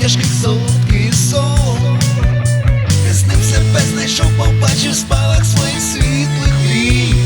тяжкий солодкий сон. З ним себе знайшов, побачив спалах своїх світлих вій